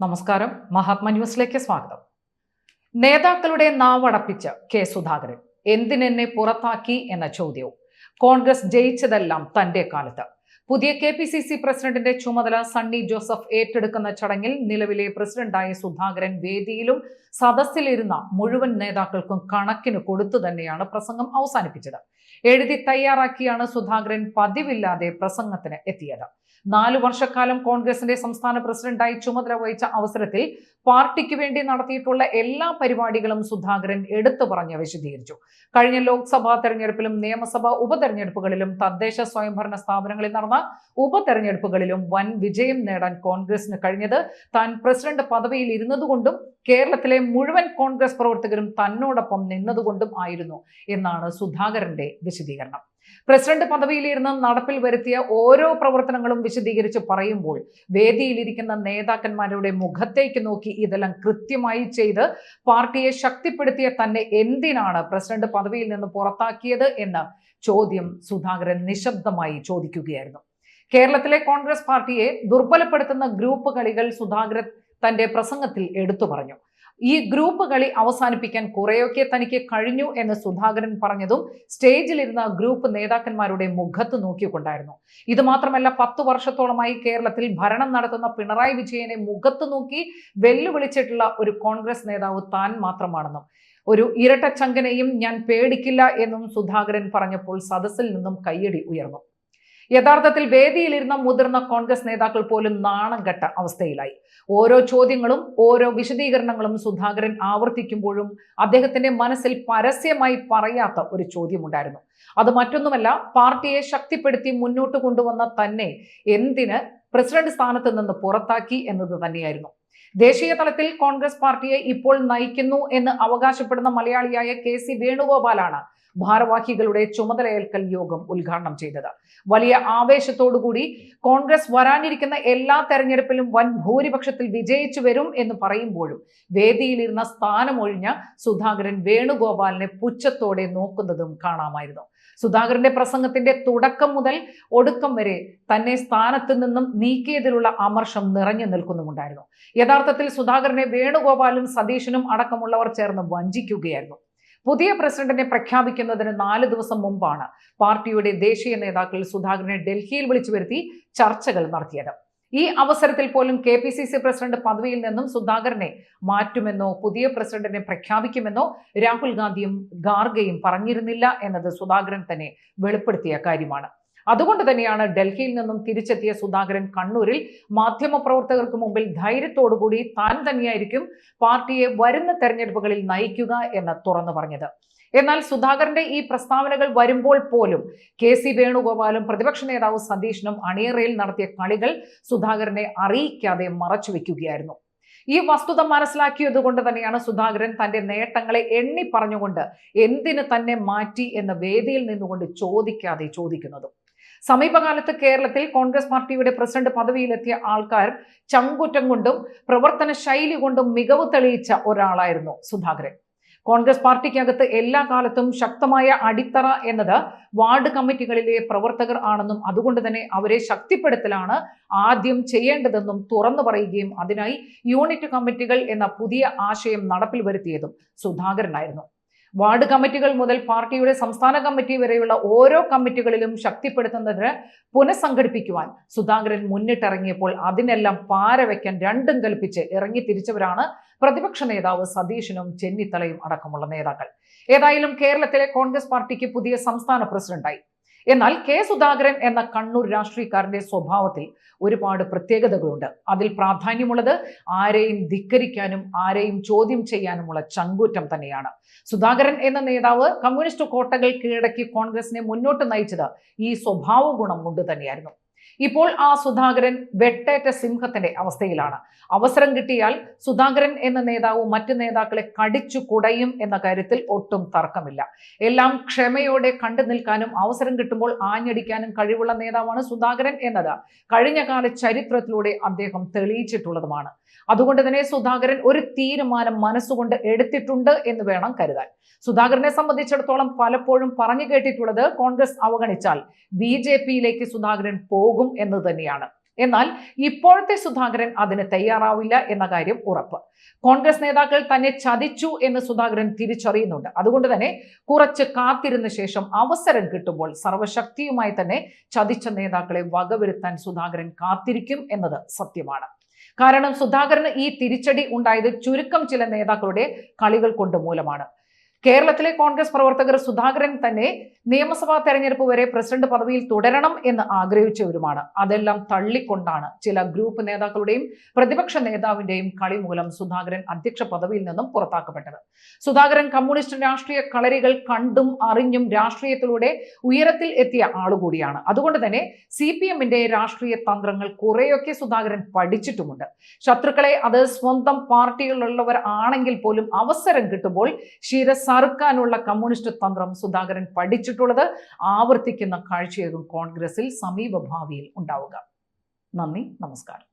നമസ്കാരം. മഹാത്മ ന്യൂസിലേക്ക് സ്വാഗതം. നേതാക്കളുടെ നാവടപ്പിച്ച് കെ സുധാകരൻ എന്തിനെന്നെ പുറത്താക്കി എന്ന ചോദ്യവും കോൺഗ്രസ് ജയിച്ചതെല്ലാം തന്റെ കാലത്ത്. പുതിയ കെ പി സി സി പ്രസിഡന്റിന്റെ ചുമതല സണ്ണി ജോസഫ് ഏറ്റെടുക്കുന്ന ചടങ്ങിൽ നിലവിലെ പ്രസിഡന്റായ സുധാകരൻ വേദിയിലും സദസ്സിലിരുന്ന മുഴുവൻ നേതാക്കൾക്കും കണക്കിന് കൊടുത്തു തന്നെയാണ് പ്രസംഗം അവസാനിപ്പിച്ചത്. എഴുതി തയ്യാറാക്കിയാണ് സുധാകരൻ പതിവില്ലാതെ പ്രസംഗത്തിന് എത്തിയത്. നാലു വർഷക്കാലം കോൺഗ്രസിന്റെ സംസ്ഥാന പ്രസിഡന്റായി ചുമതല വഹിച്ച അവസരത്തിൽ പാർട്ടിക്ക് വേണ്ടി നടത്തിയിട്ടുള്ള എല്ലാ പരിപാടികളും സുധാകരൻ എടുത്തു പറഞ്ഞ് വിശദീകരിച്ചു. കഴിഞ്ഞ ലോക്സഭാ തെരഞ്ഞെടുപ്പിലും നിയമസഭാ ഉപതെരഞ്ഞെടുപ്പുകളിലും തദ്ദേശ സ്വയംഭരണ സ്ഥാപനങ്ങളിൽ നടന്ന ഉപതെരഞ്ഞെടുപ്പുകളിലും വൻ വിജയം നേടാൻ കോൺഗ്രസിന് കഴിഞ്ഞത്. താൻ പ്രസിഡന്റ് പദവിയിൽ ഇരുന്നതുകൊണ്ടും കേരളത്തിലെ മുഴുവൻ കോൺഗ്രസ് പ്രവർത്തകരും തന്നോടൊപ്പം നിന്നതുകൊണ്ടും ആയിരുന്നു എന്നാണ് സുധാകരന്റെ വിശദീകരണം. പ്രസിഡന്റ് പദവിയിലിരുന്ന് നടപ്പിൽ വരുത്തിയ ഓരോ പ്രവർത്തനങ്ങളും വിശദീകരിച്ച് പറയുമ്പോൾ വേദിയിലിരിക്കുന്ന നേതാക്കന്മാരുടെ മുഖത്തേക്ക് നോക്കി ഇതെല്ലാം കൃത്യമായി ചെയ്ത് പാർട്ടിയെ ശക്തിപ്പെടുത്തിയ തന്നെ എന്തിനാണ് പ്രസിഡന്റ് പദവിയിൽ നിന്ന് പുറത്താക്കിയത് എന്ന ചോദ്യം സുധാകരൻ നിശബ്ദമായി ചോദിക്കുകയായിരുന്നു. കേരളത്തിലെ കോൺഗ്രസ് പാർട്ടിയെ ദുർബലപ്പെടുത്തുന്ന ഗ്രൂപ്പ് കളികൾ സുധാകരൻ തന്റെ പ്രസംഗത്തിൽ എടുത്തു പറഞ്ഞു. ഈ ഗ്രൂപ്പ് കളി അവസാനിപ്പിക്കാൻ കുറെയൊക്കെ തനിക്ക് കഴിഞ്ഞു എന്ന് സുധാകരൻ പറഞ്ഞതും സ്റ്റേജിലിരുന്ന ഗ്രൂപ്പ് നേതാക്കന്മാരുടെ മുഖത്ത് നോക്കിക്കൊണ്ടായിരുന്നു. ഇത് മാത്രമല്ല പത്തു വർഷത്തോളമായി കേരളത്തിൽ ഭരണം നടത്തുന്ന പിണറായി വിജയനെ മുഖത്ത് നോക്കി വെല്ലുവിളിച്ചിട്ടുള്ള ഒരു കോൺഗ്രസ് നേതാവ് താൻ മാത്രമാണെന്നും ഒരു ഇരട്ടച്ചങ്കനെയും ഞാൻ പേടിക്കില്ല എന്നും സുധാകരൻ പറഞ്ഞപ്പോൾ സദസ്സിൽ നിന്നും കയ്യടി ഉയർന്നു. യഥാർത്ഥത്തിൽ വേദിയിലിരുന്ന മുതിർന്ന കോൺഗ്രസ് നേതാക്കൾ പോലും നാണം കെട്ട അവസ്ഥയിലായി. ഓരോ ചോദ്യങ്ങളും ഓരോ വിശദീകരണങ്ങളും സുധാകരൻ ആവർത്തിക്കുമ്പോഴും അദ്ദേഹത്തിന്റെ മനസ്സിൽ പരസ്യമായി പറയാത്ത ഒരു ചോദ്യമുണ്ടായിരുന്നു. അത് മറ്റൊന്നുമല്ല പാർട്ടിയെ ശക്തിപ്പെടുത്തി മുന്നോട്ട് കൊണ്ടുവന്ന തന്നെ എന്തിന് പ്രസിഡന്റ് സ്ഥാനത്ത് നിന്ന് പുറത്താക്കി എന്നത് തന്നെയായിരുന്നു. ദേശീയ തലത്തിൽ കോൺഗ്രസ് പാർട്ടിയെ ഇപ്പോൾ നയിക്കുന്നു എന്ന് അവകാശപ്പെടുന്ന മലയാളിയായ കെ സി വേണുഗോപാലാണ് ഭാരവാഹികളുടെ ചുമതലയേൽക്കൽ യോഗം ഉദ്ഘാടനം ചെയ്തത്. വലിയ ആവേശത്തോടുകൂടി കോൺഗ്രസ് വരാനിരിക്കുന്ന എല്ലാ തെരഞ്ഞെടുപ്പിലും വൻ ഭൂരിപക്ഷത്തിൽ വിജയിച്ചു വരും എന്ന് പറയുമ്പോഴും വേദിയിലിരുന്ന സ്ഥാനമൊഴിഞ്ഞ സുധാകരൻ വേണുഗോപാലിനെ പുച്ഛത്തോടെ നോക്കുന്നതും കാണാമായിരുന്നു. സുധാകരന്റെ പ്രസംഗത്തിന്റെ തുടക്കം മുതൽ ഒടുക്കം വരെ തന്നെ സ്ഥാനത്ത് നിന്നും നീക്കിയതിലുള്ള അമർഷം നിറഞ്ഞു നിൽക്കുന്നുമുണ്ടായിരുന്നു. യഥാർത്ഥത്തിൽ സുധാകരനെ വേണുഗോപാലും സതീശനും അടക്കമുള്ളവർ ചേർന്ന് വഞ്ചിക്കുകയായിരുന്നു. പുതിയ പ്രസിഡന്റിനെ പ്രഖ്യാപിക്കുന്നതിന് നാല് ദിവസം മുമ്പാണ് പാർട്ടിയുടെ ദേശീയ നേതാക്കൾ സുധാകരനെ ഡൽഹിയിൽ വിളിച്ചു വരുത്തി ചർച്ചകൾ നടത്തിയത്. ഈ അവസരത്തിൽ പോലും K P C C president പദവിയിൽ നിന്നും സുധാകരനെ മാറ്റുമെന്നോ പുതിയ പ്രസിഡന്റിനെ പ്രഖ്യാപിക്കുമെന്നോ രാഹുൽ ഗാന്ധിയും ഗാർഗയും പറഞ്ഞിരുന്നില്ല എന്നത് സുധാകരൻ തന്നെ വെളിപ്പെടുത്തിയ കാര്യമാണ്. അതുകൊണ്ട് തന്നെയാണ് ഡൽഹിയിൽ നിന്നും തിരിച്ചെത്തിയ സുധാകരൻ കണ്ണൂരിൽ മാധ്യമപ്രവർത്തകർക്ക് മുമ്പിൽ ധൈര്യത്തോടുകൂടി താൻ തന്നെയായിരിക്കും പാർട്ടിയെ വരുന്ന തെരഞ്ഞെടുപ്പുകളിൽ നയിക്കുക എന്ന് തുറന്നു പറഞ്ഞത്. എന്നാൽ സുധാകരന്റെ ഈ പ്രസ്താവനകൾ വരുമ്പോൾ പോലും കെ സി വേണുഗോപാലും പ്രതിപക്ഷ നേതാവ് സതീഷിനും അണിയറയിൽ നടത്തിയ കളികൾ സുധാകരനെ അറിയിക്കാതെ മറച്ചു വയ്ക്കുകയായിരുന്നു ഈ വസ്തുത മനസ്സിലാക്കിയത് കൊണ്ട് തന്നെയാണ് സുധാകരൻ തന്റെ നേട്ടങ്ങളെ എണ്ണി പറഞ്ഞുകൊണ്ട് എന്തിനു തന്നെ മാറ്റി എന്ന വേദിയിൽ നിന്നുകൊണ്ട് ചോദിക്കാതെ ചോദിക്കുന്നതും. സമീപകാലത്ത് കേരളത്തിൽ കോൺഗ്രസ് പാർട്ടിയുടെ പ്രസിഡന്റ് പദവിയിലെത്തിയ ആൾക്കാർ ചങ്കുറ്റം കൊണ്ടും പ്രവർത്തന ശൈലി കൊണ്ടും മികവ് തെളിയിച്ച ഒരാളായിരുന്നു സുധാകരൻ. കോൺഗ്രസ് പാർട്ടിക്കകത്ത് എല്ലാ കാലത്തും ശക്തമായ അടിത്തറ എന്നത് വാർഡ് കമ്മിറ്റികളിലെ പ്രവർത്തകർ ആണെന്നും അതുകൊണ്ട് തന്നെ അവരെ ശക്തിപ്പെടുത്തലാണ് ആദ്യം ചെയ്യേണ്ടതെന്നും തുറന്നു പറയുകയും അതിനായി യൂണിറ്റ് കമ്മിറ്റികൾ എന്ന പുതിയ ആശയം നടപ്പിൽ വരുത്തിയതും സുധാകരനായിരുന്നു. വാർഡ് കമ്മിറ്റികൾ മുതൽ പാർട്ടിയുടെ സംസ്ഥാന കമ്മിറ്റി വരെയുള്ള ഓരോ കമ്മിറ്റികളിലും ശക്തിപ്പെടുത്തുന്നതിന് പുനഃസംഘടിപ്പിക്കുവാൻ സുധാകരൻ മുന്നിട്ടിറങ്ങിയപ്പോൾ അതിനെല്ലാം പാര വയ്ക്കാൻ രണ്ടും കൽപ്പിച്ച് ഇറങ്ങി തിരിച്ചവരാണ് പ്രതിപക്ഷ നേതാവ് സതീശനും ചെന്നിത്തലയും അടക്കമുള്ള നേതാക്കൾ. ഏതായാലും കേരളത്തിലെ കോൺഗ്രസ് പാർട്ടിക്ക് പുതിയ സംസ്ഥാന പ്രസിഡന്റായി. എന്നാൽ കെ സുധാകരൻ എന്ന കണ്ണൂർ രാഷ്ട്രീയക്കാരന്റെ സ്വഭാവത്തിൽ ഒരുപാട് പ്രത്യേകതകളുണ്ട്. അതിൽ പ്രാധാന്യമുള്ളത് ആരെയും ധിക്കരിക്കാനും ആരെയും ചോദ്യം ചെയ്യാനുമുള്ള ചങ്കൂറ്റം തന്നെയാണ്. സുധാകരൻ എന്ന നേതാവ് കമ്മ്യൂണിസ്റ്റ് കോട്ടകൾ കീഴടക്കി കോൺഗ്രസിനെ മുന്നോട്ട് നയിച്ചത് ഈ സ്വഭാവ ഗുണം കൊണ്ട് തന്നെയായിരുന്നു. ഇപ്പോൾ ആ സുധാകരൻ വെട്ടേറ്റ സിംഹത്തിന്റെ അവസ്ഥയിലാണ്. അവസരം കിട്ടിയാൽ സുധാകരൻ എന്ന നേതാവ് മറ്റ് നേതാക്കളെ കടിച്ചു കുടയും എന്ന കാര്യത്തിൽ ഒട്ടും തർക്കമില്ല. എല്ലാം ക്ഷമയോടെ കണ്ടു നിൽക്കാനും അവസരം കിട്ടുമ്പോൾ ആഞ്ഞടിക്കാനും കഴിവുള്ള നേതാവാണ് സുധാകരൻ എന്നത്. കഴിഞ്ഞ കാല ചരിത്രത്തിലൂടെ അദ്ദേഹം തെളിയിച്ചിട്ടുള്ളതുമാണ്. അതുകൊണ്ട് തന്നെ സുധാകരൻ ഒരു തീരുമാനം മനസ്സുകൊണ്ട് എടുത്തിട്ടുണ്ട് എന്ന് വേണം കരുതാൻ. സുധാകരനെ സംബന്ധിച്ചിടത്തോളം പലപ്പോഴും പറഞ്ഞു കേട്ടിട്ടുള്ളത് കോൺഗ്രസ് അവഗണിച്ചാൽ ബി ജെ പിയിലേക്ക് സുധാകരൻ പോകും. എന്ന് തന്നെയാണ്. എന്നാൽ ഇപ്പോഴത്തെ സുധാകരൻ അതിന് തയ്യാറാവില്ല എന്ന കാര്യം ഉറപ്പ്. കോൺഗ്രസ് നേതാക്കൾ തന്നെ ചതിച്ചു എന്ന് സുധാകരൻ തിരിച്ചറിയുന്നുണ്ട്. അതുകൊണ്ട് തന്നെ കുറച്ച് കാത്തിരുന്ന ശേഷം അവസരം കിട്ടുമ്പോൾ സർവശക്തിയുമായി തന്നെ ചതിച്ച നേതാക്കളെ വകവരുത്താൻ സുധാകരൻ കാത്തിരിക്കും എന്നത് സത്യമാണ്. കാരണം സുധാകരന് ഈ തിരിച്ചടി ഉണ്ടായത് ചുരുക്കം ചില നേതാക്കളുടെ കളികൾ കൊണ്ട് മൂലമാണ്. കേരളത്തിലെ കോൺഗ്രസ് പ്രവർത്തകർ സുധാകരൻ തന്നെ നിയമസഭാ തെരഞ്ഞെടുപ്പ് വരെ പ്രസിഡന്റ് പദവിയിൽ തുടരണം എന്ന് ആഗ്രഹിച്ചവരുമാണ്. അതെല്ലാം തള്ളിക്കൊണ്ടാണ് ചില ഗ്രൂപ്പ് നേതാക്കളുടെയും പ്രതിപക്ഷ നേതാവിന്റെയും കളി മൂലം സുധാകരൻ അധ്യക്ഷ പദവിയിൽ നിന്നും പുറത്താക്കപ്പെട്ടത്. സുധാകരൻ കമ്മ്യൂണിസ്റ്റ് രാഷ്ട്രീയ കളരികൾ കണ്ടും അറിഞ്ഞും രാഷ്ട്രീയത്തിലൂടെ ഉയരത്തിൽ എത്തിയ ആളുകൂടിയാണ്. അതുകൊണ്ട് തന്നെ സി പി എമ്മിന്റെ രാഷ്ട്രീയ തന്ത്രങ്ങൾ കുറെയൊക്കെ സുധാകരൻ പഠിച്ചിട്ടുമുണ്ട്. ശത്രുക്കളെ അത് സ്വന്തം പാർട്ടികളിലുള്ളവർ ആണെങ്കിൽ പോലും അവസരം കിട്ടുമ്പോൾ ശിരസറുക്കാനുള്ള കമ്മ്യൂണിസ്റ്റ് തന്ത്രം സുധാകരൻ പഠിച്ചിട്ടുള്ളത് ആവർത്തിക്കുന്ന കാഴ്ചയാകും കോൺഗ്രസിൽ സമീപഭാവിയിൽ ഉണ്ടാവുക. നന്ദി നമസ്കാരം.